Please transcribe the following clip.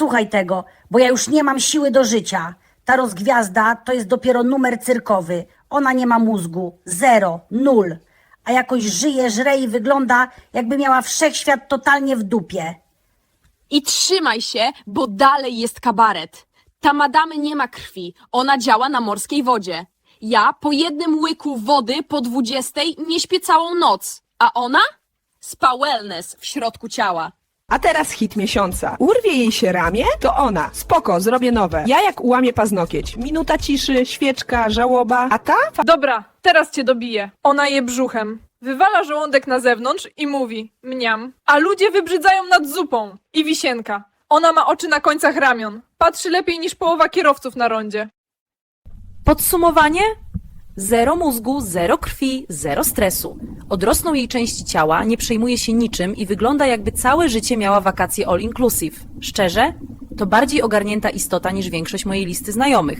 Słuchaj tego, bo ja już nie mam siły do życia. Ta rozgwiazda to jest dopiero numer cyrkowy. Ona nie ma mózgu. Zero. Nul. A jakoś żyje, żre i wygląda, jakby miała wszechświat totalnie w dupie. I trzymaj się, bo dalej jest kabaret. Ta madamy nie ma krwi, ona działa na morskiej wodzie. Ja po jednym łyku wody po dwudziestej nie śpię całą noc, a ona? Spa wellness w środku ciała. A teraz hit miesiąca. Urwie jej się ramię? To ona. Spoko, zrobię nowe. Ja jak ułamię paznokieć. Minuta ciszy, świeczka, żałoba. A ta? Fa- Dobra, teraz cię dobiję. Ona je brzuchem. Wywala żołądek na zewnątrz i mówi mniam. A ludzie wybrzydzają nad zupą. I wisienka. Ona ma oczy na końcach ramion. Patrzy lepiej niż połowa kierowców na rondzie. Podsumowanie? Zero mózgu, zero krwi, zero stresu. Odrosną jej części ciała, nie przejmuje się niczym i wygląda jakby całe życie miała wakacje all inclusive. Szczerze? To bardziej ogarnięta istota niż większość mojej listy znajomych.